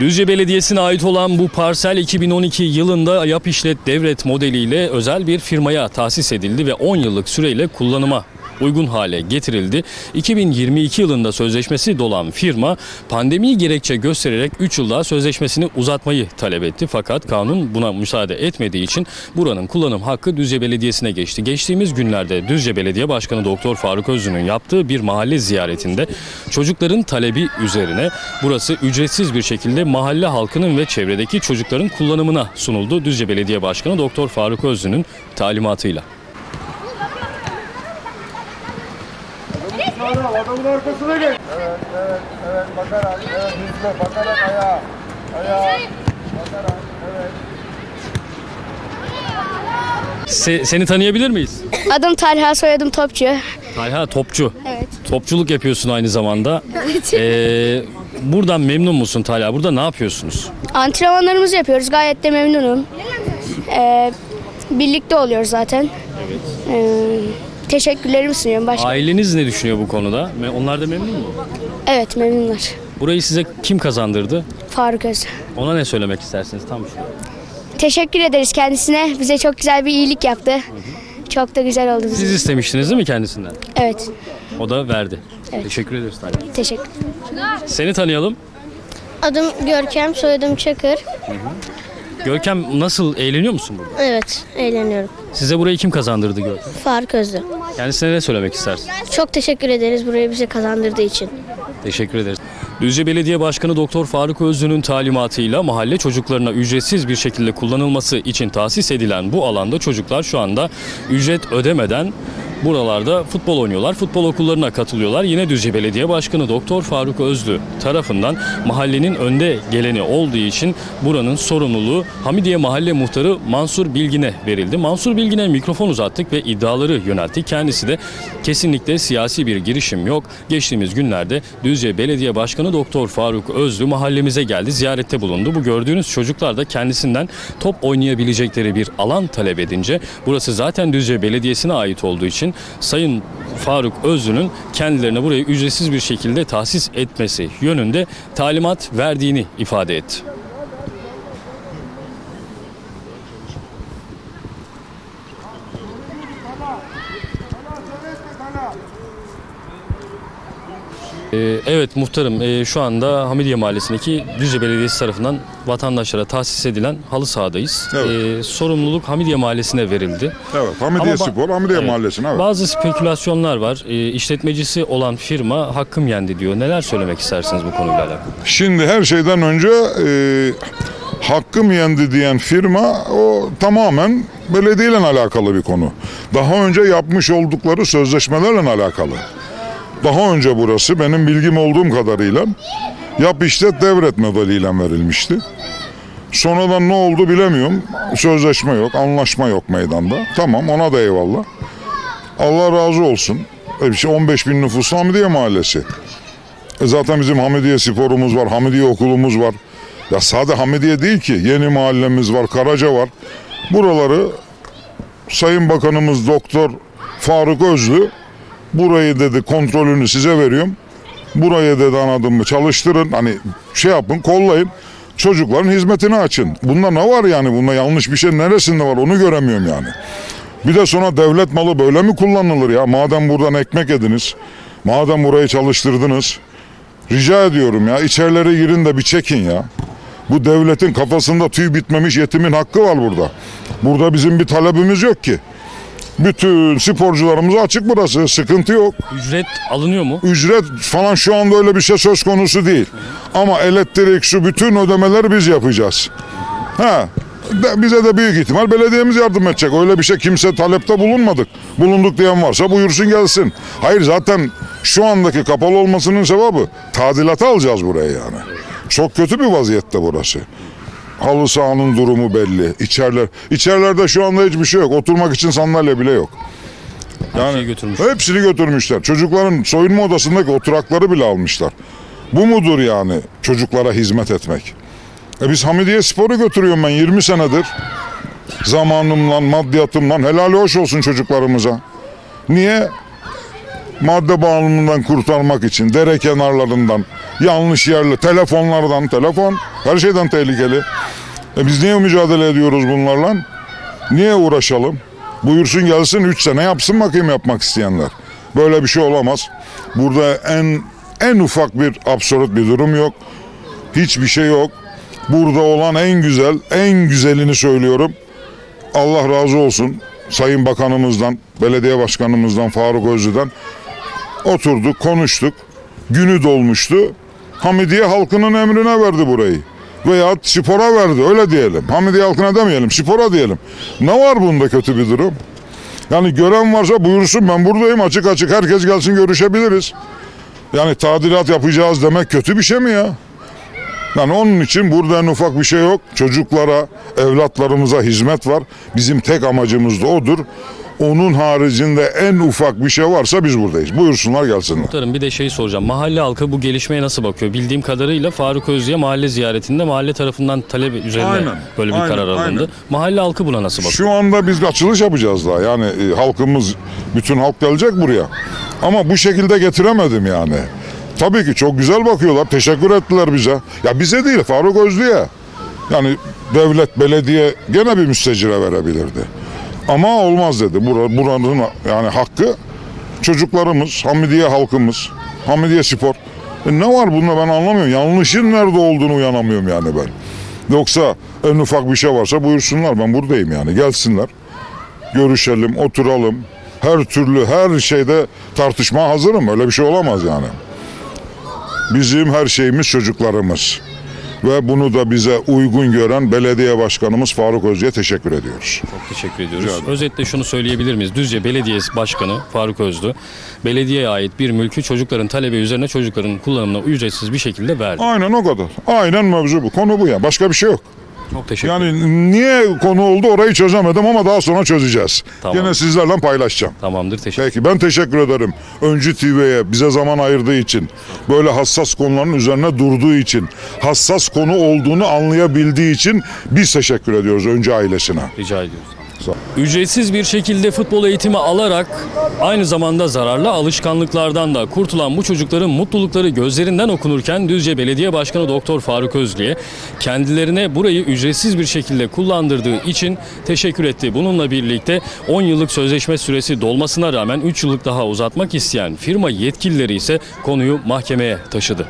Düzce Belediyesi'ne ait olan bu parsel 2012 yılında yap işlet devret modeliyle özel bir firmaya tahsis edildi ve 10 yıllık süreyle kullanıma uygun hale getirildi. 2022 yılında sözleşmesi dolan firma pandemiyi gerekçe göstererek 3 yıl daha sözleşmesini uzatmayı talep etti. Fakat kanun buna müsaade etmediği için buranın kullanım hakkı Düzce Belediyesi'ne geçti. Geçtiğimiz günlerde Düzce Belediye Başkanı Doktor Faruk Özlü'nün yaptığı bir mahalle ziyaretinde çocukların talebi üzerine burası ücretsiz bir şekilde mahalle halkının ve çevredeki çocukların kullanımına sunuldu. Düzce Belediye Başkanı Doktor Faruk Özlü'nün talimatıyla. Adamın arkasına geç. Evet, evet, evet. Bakarak, evet, hızlı, bakarak ayağa. Ayağa. Bakarak, evet. Se- seni tanıyabilir miyiz? Adım Talha, soyadım Topçu. Talha Topçu. Evet. Topçuluk yapıyorsun aynı zamanda. Ee, buradan memnun musun Talha? Burada ne yapıyorsunuz? Antrenmanlarımızı yapıyoruz. Gayet de memnunum. Ee, birlikte oluyoruz zaten. Ee, teşekkürlerimi sunuyorum başka. Aileniz ne düşünüyor bu konuda? Onlar da memnun mu? Evet memnunlar. Burayı size kim kazandırdı? Faruk Öz. Ona ne söylemek istersiniz? Tam şu. Teşekkür ederiz kendisine. Bize çok güzel bir iyilik yaptı. Çok da güzel oldu Siz bize. istemiştiniz değil mi kendisinden? Evet. O da verdi. Evet. Teşekkür ederiz Talha. Teşekkür. Seni tanıyalım. Adım Görkem, soyadım Çakır. Görkem nasıl eğleniyor musun burada? Evet, eğleniyorum. Size burayı kim kazandırdı Görkem? Faruk Özlü. Kendisine ne söylemek istersin? Çok teşekkür ederiz burayı bize kazandırdığı için. Teşekkür ederiz. Düzce Belediye Başkanı Doktor Faruk Özlü'nün talimatıyla mahalle çocuklarına ücretsiz bir şekilde kullanılması için tahsis edilen bu alanda çocuklar şu anda ücret ödemeden buralarda futbol oynuyorlar. Futbol okullarına katılıyorlar. Yine Düzce Belediye Başkanı Doktor Faruk Özlü tarafından mahallenin önde geleni olduğu için buranın sorumluluğu Hamidiye Mahalle Muhtarı Mansur Bilgin'e verildi. Mansur Bilgin'e mikrofon uzattık ve iddiaları yöneltti. Kendisi de kesinlikle siyasi bir girişim yok. Geçtiğimiz günlerde Düzce Belediye Başkanı Doktor Faruk Özlü mahallemize geldi, ziyarette bulundu. Bu gördüğünüz çocuklar da kendisinden top oynayabilecekleri bir alan talep edince burası zaten Düzce Belediyesi'ne ait olduğu için Sayın Faruk Özlü'nün kendilerine burayı ücretsiz bir şekilde tahsis etmesi yönünde talimat verdiğini ifade etti. Evet muhtarım ee, şu anda Hamidiye Mahallesi'ndeki Düzce Belediyesi tarafından vatandaşlara tahsis edilen halı sahadayız. Evet. Ee, sorumluluk Hamidiye Mahallesi'ne verildi. Evet, Hamidiye Ama Spor, Hamidiye Evet. Mahallesi'ne evet. Bazı spekülasyonlar var. Ee, işletmecisi olan firma hakkım yendi diyor. Neler söylemek istersiniz bu konuyla alakalı? Şimdi her şeyden önce e, hakkım yendi diyen firma o tamamen belediyeyle alakalı bir konu. Daha önce yapmış oldukları sözleşmelerle alakalı. Daha önce burası benim bilgim olduğum kadarıyla yap işlet devret modeliyle verilmişti. Sonradan ne oldu bilemiyorum. Sözleşme yok, anlaşma yok meydanda. Tamam ona da eyvallah. Allah razı olsun. E, işte 15 bin nüfuslu Hamidiye Mahallesi. E zaten bizim Hamidiye sporumuz var, Hamidiye okulumuz var. Ya sade Hamidiye değil ki. Yeni mahallemiz var, Karaca var. Buraları Sayın Bakanımız Doktor Faruk Özlü burayı dedi kontrolünü size veriyorum. Burayı dedi anladın çalıştırın hani şey yapın kollayın. Çocukların hizmetini açın. Bunda ne var yani? Bunda yanlış bir şey neresinde var onu göremiyorum yani. Bir de sonra devlet malı böyle mi kullanılır ya? Madem buradan ekmek ediniz, madem burayı çalıştırdınız, rica ediyorum ya içerilere girin de bir çekin ya. Bu devletin kafasında tüy bitmemiş yetimin hakkı var burada. Burada bizim bir talebimiz yok ki. Bütün sporcularımıza açık burası, sıkıntı yok. Ücret alınıyor mu? Ücret falan şu anda öyle bir şey söz konusu değil. Ama elektrik, su bütün ödemeleri biz yapacağız. Ha, de- bize de büyük ihtimal belediyemiz yardım edecek. Öyle bir şey kimse talepte bulunmadık. Bulunduk diyen varsa buyursun gelsin. Hayır zaten şu andaki kapalı olmasının sebabı tadilata alacağız buraya yani. Çok kötü bir vaziyette burası. Halı sahanın durumu belli. İçeriler, içerilerde şu anda hiçbir şey yok. Oturmak için sandalye bile yok. Her şeyi götürmüş. Hepsini götürmüşler. Çocukların soyunma odasındaki oturakları bile almışlar. Bu mudur yani çocuklara hizmet etmek? E biz Hamidiye Spor'u götürüyorum ben 20 senedir. Zamanımla, maddiyatımla helal hoş olsun çocuklarımıza. Niye? Madde bağımlılığından kurtarmak için dere kenarlarından, yanlış yerli telefonlardan, telefon her şeyden tehlikeli. E biz niye mücadele ediyoruz bunlarla? Niye uğraşalım? Buyursun gelsin 3 sene yapsın bakayım yapmak isteyenler. Böyle bir şey olamaz. Burada en en ufak bir absürt bir durum yok. Hiçbir şey yok. Burada olan en güzel, en güzelini söylüyorum. Allah razı olsun Sayın Bakanımızdan, Belediye Başkanımızdan Faruk Özlü'den oturduk, konuştuk. Günü dolmuştu. Hamidiye halkının emrine verdi burayı. Veya spora verdi öyle diyelim. Hamidiye halkına demeyelim spora diyelim. Ne var bunda kötü bir durum? Yani gören varsa buyursun ben buradayım açık açık herkes gelsin görüşebiliriz. Yani tadilat yapacağız demek kötü bir şey mi ya? Yani onun için burada en ufak bir şey yok. Çocuklara, evlatlarımıza hizmet var. Bizim tek amacımız da odur. Onun haricinde en ufak bir şey varsa biz buradayız. Buyursunlar gelsinler. Muhtarım bir de şey soracağım. Mahalle halkı bu gelişmeye nasıl bakıyor? Bildiğim kadarıyla Faruk Özlü'ye mahalle ziyaretinde mahalle tarafından talep üzerine Aynen, böyle bir aynen, karar alındı. aynen. Mahalle halkı buna nasıl bakıyor? Şu anda biz açılış yapacağız daha. Yani e, halkımız, bütün halk gelecek buraya. Ama bu şekilde getiremedim yani. Tabii ki çok güzel bakıyorlar. Teşekkür ettiler bize. Ya bize değil Faruk Özlü'ye. Yani devlet, belediye gene bir müstecire verebilirdi. Ama olmaz dedi. Bura- Buranın yani hakkı çocuklarımız, Hamidiye halkımız, Hamidiye Spor. E ne var bunda ben anlamıyorum. Yanlışın nerede olduğunu uyanamıyorum yani ben. Yoksa en ufak bir şey varsa buyursunlar ben buradayım yani gelsinler. Görüşelim, oturalım. Her türlü her şeyde tartışma hazırım. Öyle bir şey olamaz yani. Bizim her şeyimiz çocuklarımız. Ve bunu da bize uygun gören belediye başkanımız Faruk Özlü'ye teşekkür ediyoruz. Çok teşekkür ediyoruz. Özetle şunu söyleyebilir miyiz? Düzce Belediyesi Başkanı Faruk Özlü, belediyeye ait bir mülkü çocukların talebi üzerine çocukların kullanımına ücretsiz bir şekilde verdi. Aynen o kadar. Aynen mevzu bu. Konu bu ya. Başka bir şey yok. Çok teşekkür Yani niye konu oldu orayı çözemedim ama daha sonra çözeceğiz. Tamam. Yine sizlerle paylaşacağım. Tamamdır. Teşekkür Peki ben teşekkür ederim. Öncü TV'ye bize zaman ayırdığı için, böyle hassas konuların üzerine durduğu için, hassas konu olduğunu anlayabildiği için biz teşekkür ediyoruz Öncü ailesine. Rica ediyoruz. Ücretsiz bir şekilde futbol eğitimi alarak aynı zamanda zararlı alışkanlıklardan da kurtulan bu çocukların mutlulukları gözlerinden okunurken Düzce Belediye Başkanı Doktor Faruk Özlü'ye kendilerine burayı ücretsiz bir şekilde kullandırdığı için teşekkür etti. Bununla birlikte 10 yıllık sözleşme süresi dolmasına rağmen 3 yıllık daha uzatmak isteyen firma yetkilileri ise konuyu mahkemeye taşıdı.